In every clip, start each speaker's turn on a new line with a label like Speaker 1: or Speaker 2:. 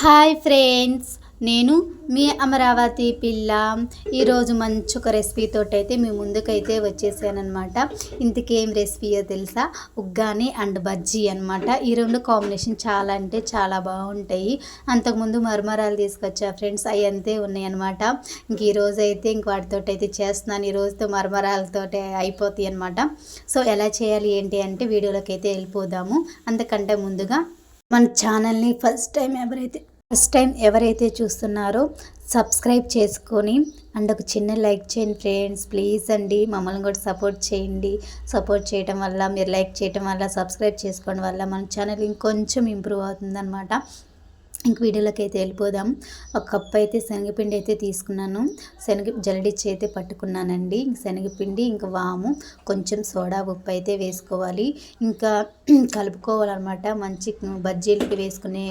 Speaker 1: Hi friends నేను మీ అమరావతి పిల్ల. ఈరోజు మంచి ఒక రెసిపీతో అయితే మీ ముందుకైతే వచ్చేసానమాట ఇంతకేం రెసిపీయో తెలుసా? ఉగ్గాని అండ్ బజ్జీ అనమాట ఈ రెండు కాంబినేషన్ చాలా అంటే చాలా బాగుంటాయి. అంతకుముందు మరమరాలు తీసుకొచ్చా ఫ్రెండ్స్ అవి అంతే ఉన్నాయి అనమాట ఇంక ఈరోజు అయితే ఇంక వాటితోటి అయితే చేస్తున్నాను. ఈరోజుతో రోజుతో మరమరాలతో అయిపోతాయి అనమాట సో ఎలా చేయాలి ఏంటి అంటే వీడియోలోకి అయితే వెళ్ళిపోదాము. అంతకంటే ముందుగా మన ఛానల్ని ఫస్ట్ టైం ఎవరైతే ఫస్ట్ టైం ఎవరైతే చూస్తున్నారో సబ్స్క్రైబ్ చేసుకొని అండ్ ఒక చిన్న లైక్ చేయండి ఫ్రెండ్స్. ప్లీజ్ అండి మమ్మల్ని కూడా సపోర్ట్ చేయండి. సపోర్ట్ చేయడం వల్ల మీరు లైక్ చేయడం వల్ల సబ్స్క్రైబ్ చేసుకోవడం వల్ల మన ఛానల్ ఇంకొంచెం ఇంప్రూవ్ అవుతుందన్నమాట. ఇంక వీడియోలోకి అయితే వెళ్ళిపోదాం. ఒక కప్ అయితే శనగపిండి అయితే తీసుకున్నాను. శనగ జలడిచ్చి అయితే పట్టుకున్నానండి. శనగపిండి ఇంకా వాము కొంచెం సోడా ఉప్పు అయితే వేసుకోవాలి. ఇంకా కలుపుకోవాలన్నమాట. మంచి బజ్జీలకి వేసుకునే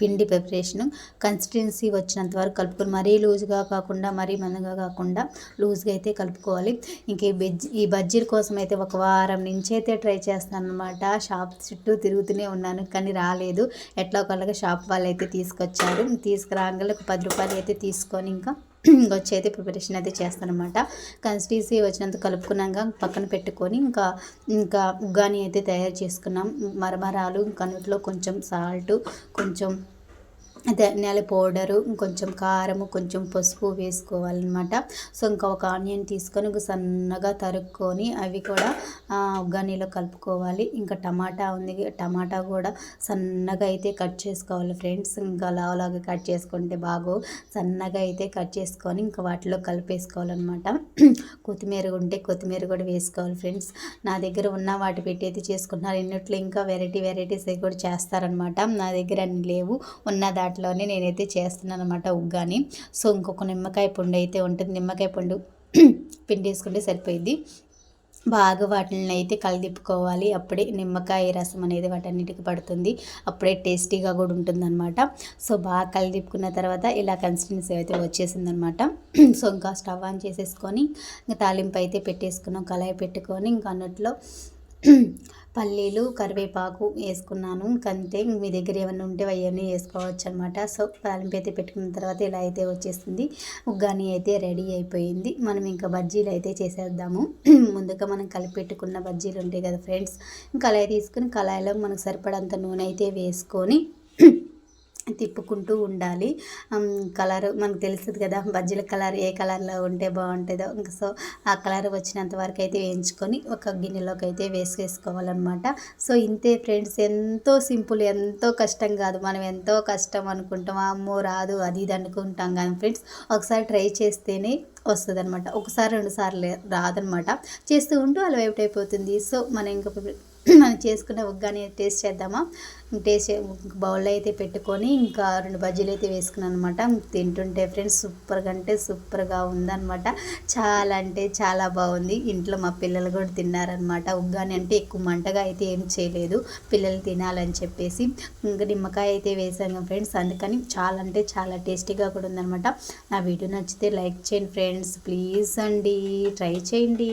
Speaker 1: పిండి ప్రిపరేషన్ కన్సిస్టెన్సీ వచ్చినంత వరకు కలుపుకొని మరీ లూజ్గా కాకుండా మరీ మందగా కాకుండా లూజ్గా అయితే కలుపుకోవాలి. ఇంక ఈ బెజ్ ఈ బజ్జీల కోసం అయితే ఒక వారం నుంచి అయితే ట్రై చేస్తాను అనమాట షాప్ చుట్టూ తిరుగుతూనే ఉన్నాను కానీ రాలేదు. ఎట్లా ఒకళ్ళకి షాప్ వాళ్ళు అయితే తీసుకొచ్చారు. తీసుకురాగల ఒక పది రూపాయలు అయితే తీసుకొని ఇంకా వచ్చి అయితే ప్రిపరేషన్ అయితే చేస్తానమాట కన్సిస్టెన్సీ వచ్చినంత కలుపుకున్నాక పక్కన పెట్టుకొని ఇంకా ఇంకా ఉగ్గాని అయితే తయారు చేసుకున్నాం. మరమరాలు కనుట్లో కొంచెం సాల్ట్ కొంచెం ధనియాల పౌడరు కొంచెం కారము కొంచెం పసుపు వేసుకోవాలన్నమాట. సో ఇంకా ఒక ఆనియన్ తీసుకొని సన్నగా తరుక్కొని అవి కూడా ఉగ్గానీలో కలుపుకోవాలి. ఇంకా టమాటా ఉంది. టమాటా కూడా సన్నగా అయితే కట్ చేసుకోవాలి ఫ్రెండ్స్. ఇంకా లావలాగా కట్ చేసుకుంటే బాగో సన్నగా అయితే కట్ చేసుకొని ఇంకా వాటిలో కలిపేసుకోవాలన్నమాట. కొత్తిమీర ఉంటే కొత్తిమీర కూడా వేసుకోవాలి ఫ్రెండ్స్. నా దగ్గర ఉన్న వాటి పెట్టి అయితే చేసుకుంటున్నారు. ఇన్నిట్లో ఇంకా వెరైటీ వెరైటీస్ కూడా చేస్తారనమాట నా దగ్గర అన్ని లేవు. ఉన్న దాటి దాంట్లోనే నేనైతే చేస్తున్నాను అనమాట ఉగ్గాని. సో ఇంకొక నిమ్మకాయ పండు అయితే ఉంటుంది. నిమ్మకాయ పండు పిండి వేసుకుంటే సరిపోయింది బాగా వాటిని అయితే కలిదిప్పుకోవాలి. అప్పుడే నిమ్మకాయ రసం అనేది వాటన్నిటికి పడుతుంది. అప్పుడే టేస్టీగా కూడా ఉంటుందన్నమాట. సో బాగా కలిదిప్పుకున్న తర్వాత ఇలా కన్సిస్టెన్సీ అయితే వచ్చేసిందనమాట సో ఇంకా స్టవ్ ఆన్ చేసేసుకొని ఇంకా తాలింపు అయితే పెట్టేసుకున్నాం. కళాయి పెట్టుకొని ఇంకా అన్నట్లో పల్లీలు కరివేపాకు వేసుకున్నాను. కంతే మీ దగ్గర ఏమైనా ఉంటే అవన్నీ వేసుకోవచ్చు అనమాట సో తాలింపు అయితే పెట్టుకున్న తర్వాత ఇలా అయితే వచ్చేస్తుంది ఉగ్గాని అయితే రెడీ అయిపోయింది. మనం ఇంకా బజ్జీలు అయితే చేసేద్దాము. ముందుగా మనం కలిపి పెట్టుకున్న బజ్జీలు ఉంటాయి కదా ఫ్రెండ్స్. కళాయి తీసుకుని కళాయిలో మనకు సరిపడంత నూనె అయితే వేసుకొని తిప్పుకుంటూ ఉండాలి. కలర్ మనకు తెలుస్తుంది కదా బజ్జీల కలర్ ఏ కలర్లో ఉంటే బాగుంటుందో. ఇంకా సో ఆ కలర్ వచ్చినంత వరకు అయితే వేయించుకొని ఒక గిన్నెలోకి అయితే వేసుకేసుకోవాలన్నమాట సో ఇంతే ఫ్రెండ్స్ ఎంతో సింపుల్ ఎంతో కష్టం కాదు. మనం ఎంతో కష్టం అనుకుంటాం అమ్మో రాదు. అది ఇది అనుకుంటాం కానీ ఫ్రెండ్స్ ఒకసారి ట్రై చేస్తేనే వస్తుంది అనమాట ఒకసారి రెండు సార్లు రాదనమాట చేస్తూ ఉంటూ అలవైపు అయిపోతుంది. సో మనం ఇంకా మనం చేసుకున్న ఉగ్గాని టేస్ట్ చేద్దామా? టేస్ట్ బౌల్లో అయితే పెట్టుకొని ఇంకా రెండు బజ్జీలు అయితే వేసుకున్నాను అనమాట తింటుంటే ఫ్రెండ్స్ సూపర్గా అంటే సూపర్గా ఉందనమాట చాలా అంటే చాలా బాగుంది. ఇంట్లో మా పిల్లలు కూడా తిన్నారనమాట ఉగ్గాని అంటే ఎక్కువ మంటగా అయితే ఏం చేయలేదు. పిల్లలు తినాలని చెప్పేసి ఇంకా నిమ్మకాయ అయితే వేసాను ఫ్రెండ్స్. అందుకని చాలా అంటే చాలా టేస్టీగా కూడా ఉందనమాట నా వీడియో నచ్చితే లైక్ చేయండి ఫ్రెండ్స్ ప్లీజ్ అండి ట్రై చేయండి.